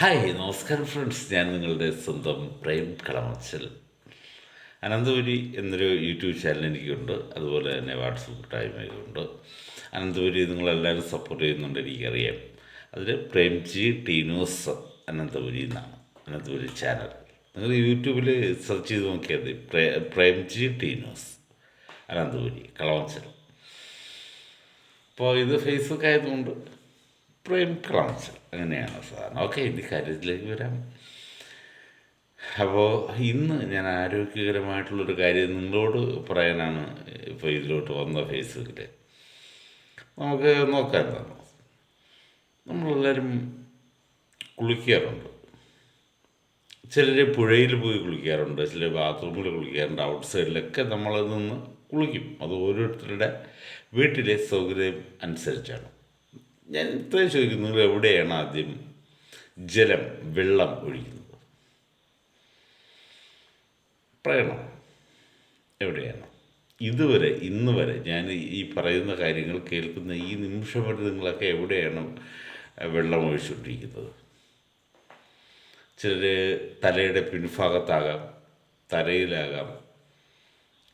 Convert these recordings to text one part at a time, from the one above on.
Hi നമസ്കാരം friends. ഞാൻ നിങ്ങളുടെ സ്വന്തം പ്രേം കളമച്ചൽ. അനന്തപുരി എന്നൊരു യൂട്യൂബ് ചാനൽ എനിക്കുണ്ട്. അതുപോലെ തന്നെ വാട്സപ്പ് കൂട്ടായ്മയുണ്ട് അനന്തപുരി നിങ്ങളെല്ലാവരും സപ്പോർട്ട് ചെയ്യുന്നുണ്ട് എനിക്കറിയാം. അതിൽ പ്രേംജി ടീനോസ് അനന്തപുരി എന്നാണ്. അനന്തപുരി ചാനൽ നിങ്ങൾ യൂട്യൂബിൽ സെർച്ച് ചെയ്ത് നോക്കിയാൽ മതി. പ്രേ പ്രേംജി ടീനോസ് അനന്തപുരി കളമച്ചൽ. അപ്പോൾ ഇത് ഫേസ്ബുക്ക് ആയതുകൊണ്ട് പ്രേം ക്ലാസ് അങ്ങനെയാണ് സാധാരണ ഓക്കെ ഇനി കാര്യത്തിലേക്ക് വരാം. അപ്പോൾ ഇന്ന് ഞാൻ ആരോഗ്യകരമായിട്ടുള്ളൊരു കാര്യം നിങ്ങളോട് പറയാനാണ് ഇപ്പോൾ ഇതിലോട്ട് വന്ന ഫേസ്ബുക്കിൽ നമുക്ക് നോക്കാൻ തന്നു. നമ്മളെല്ലാവരും കുളിക്കാറുണ്ട്. ചിലർ പുഴയിൽ പോയി കുളിക്കാറുണ്ട് ചിലർ ബാത്റൂമിൽ കുളിക്കാറുണ്ട് ഔട്ട് സൈഡിലൊക്കെ നമ്മളത് നിന്ന് കുളിക്കും. അത് ഓരോരുത്തരുടെ വീട്ടിലെ സൗകര്യം അനുസരിച്ചാണ്. ഞാൻ ഇത്രയും ചോദിക്കുന്നു നിങ്ങൾ എവിടെയാണ് ആദ്യം ജലം വെള്ളം ഒഴിക്കുന്നത്? പറയണം എവിടെയാണ്? ഇതുവരെ ഇന്ന് വരെ ഞാൻ ഈ പറയുന്ന കാര്യങ്ങൾ കേൾക്കുന്ന ഈ നിമിഷം വരെ നിങ്ങളൊക്കെ എവിടെയാണ് വെള്ളം ഒഴിച്ചുകൊണ്ടിരിക്കുന്നത്? ചിലർ തലയുടെ പിൻഭാഗത്താകാം തലയിലാകാം.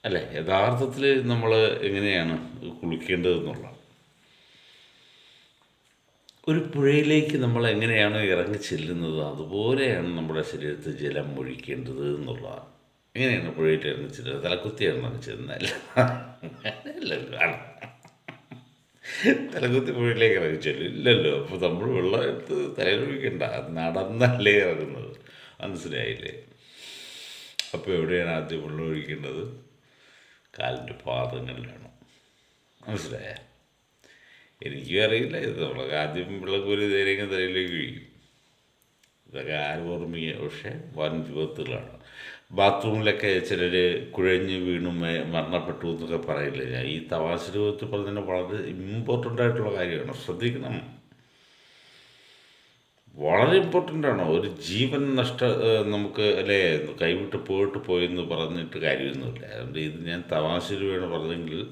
അല്ലേ? യഥാർത്ഥത്തിൽ നമ്മൾ എങ്ങനെയാണ് കുളിക്കേണ്ടതെന്നുള്ളതാണ് ഒരു പുഴയിലേക്ക് നമ്മൾ എങ്ങനെയാണ് ഇറങ്ങി ചെല്ലുന്നത് അതുപോലെയാണ് നമ്മുടെ ശരീരത്തിൽ ജലം ഒഴിക്കേണ്ടത് എന്നുള്ളതാണ്. എങ്ങനെയാണ് പുഴയിൽ ഇറങ്ങി ചെല്ലുന്നത്? തലക്കുത്തിയാണ് ഇറങ്ങി ചെന്നല്ല തലകുത്തി പുഴയിലേക്ക് ഇറങ്ങി ചെല്ലും. ഇല്ലല്ലോ. അപ്പോൾ നമ്മൾ വെള്ളം എടുത്ത് തലയിൽ നടന്നല്ലേ ഇറങ്ങുന്നത്. മനസ്സിലായില്ലേ? അപ്പോൾ എവിടെയാണ് ആദ്യം വെള്ളം ഒഴിക്കേണ്ടത്? കാലിന്റെ പാദങ്ങളിലാണ്. മനസ്സിലായ? എനിക്കും അറിയില്ല. ഇത് നമ്മളൊക്കെ ആദ്യം വെള്ളക്കൂരി തേരെങ്കിൽ തലയിലേക്ക് കഴിക്കും ഇതൊക്കെ ആരും ഓർമ്മിക്കുക പക്ഷേ വൻ വിപത്തുകളാണ്. ബാത്റൂമിലൊക്കെ ചിലർ കുഴഞ്ഞ് വീണു മരണപ്പെട്ടു എന്നൊക്കെ പറയില്ല? ഞാൻ ഈ തമാശ രൂപത്തിൽ പറഞ്ഞതിന് വളരെ ഇമ്പോർട്ടന്റ് ആയിട്ടുള്ള കാര്യമാണ്. ശ്രദ്ധിക്കണം. വളരെ ഇമ്പോർട്ടന്റ് ആണ്. ഒരു ജീവൻ നഷ്ട നമുക്ക് അല്ലേ? കൈവിട്ട് പോയിട്ട് പോയെന്ന് പറഞ്ഞിട്ട് കാര്യമൊന്നുമില്ല. അതുകൊണ്ട് ഇത് ഞാൻ തമാശ രൂപയാണ് പറഞ്ഞെങ്കിൽ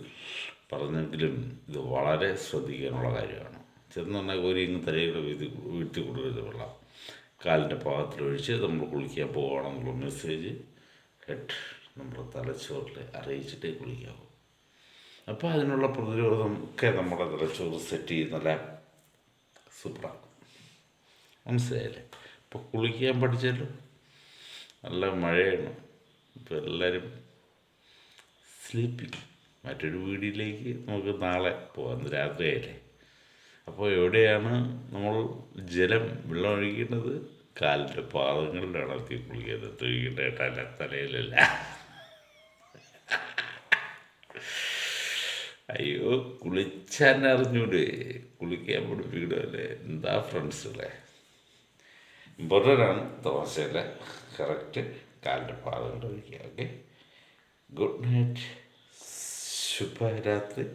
പറഞ്ഞെങ്കിലും ഇത് വളരെ ശ്രദ്ധിക്കാനുള്ള കാര്യമാണ്. ചെന്ന് പറഞ്ഞാൽ ഒരു ഇങ്ങ് തലയുടെ വീതി വീഴ്ത്തി കൊടുക്കരുത് വെള്ളം. കാലിന്റെ പാകത്തിലൊഴിച്ച് നമ്മൾ കുളിക്കാൻ പോകണമെന്നുള്ള മെസ്സേജ് ഹെഡ് നമ്മുടെ തലച്ചോറിൽ അറിയിച്ചിട്ടേ കുളിക്കാവൂ. അപ്പോൾ അതിനുള്ള പ്രതിരോധം ഒക്കെ നമ്മുടെ തലച്ചോറ് സെറ്റ് ചെയ്യുന്നല്ല സൂപ്പറാണ് മനസ്സിലായില്ലേ? ഇപ്പോൾ കുളിക്കാൻ പഠിച്ചല്ലോ നല്ല മഴയാണ്. ഇപ്പോൾ എല്ലാവരും സ്ലീപ്പിംഗ് മറ്റൊരു വീടിലേക്ക് നമുക്ക് നാളെ പോകാം രാത്രിയായില്ലേ? അപ്പോൾ എവിടെയാണ് നമ്മൾ ജലം വെള്ളം ഒഴിക്കേണ്ടത്? കാലിന്റെ പാദങ്ങളിലാണ് എത്തി കുളിക്കുന്നത് തൊഴിക്കേണ്ടതായിട്ടല്ല തലയിലല്ല. അയ്യോ കുളിച്ചാൻ അറിഞ്ഞൂടെ? കുളിക്കാൻ പഠിപ്പിക്കണമല്ലേ? എന്താ ഫ്രണ്ട്സുകളെ ഇമ്പോർട്ടന്റ് ആണ് ദോശയിലെ കറക്റ്റ് കാലിന്റെ പാദങ്ങൾ ഒഴിക്കുക ഓക്കെ ഗുഡ് നൈറ്റ് ശുഭരാത്രി.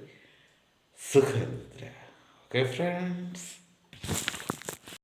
സുഖനിദ്ര. Okay friends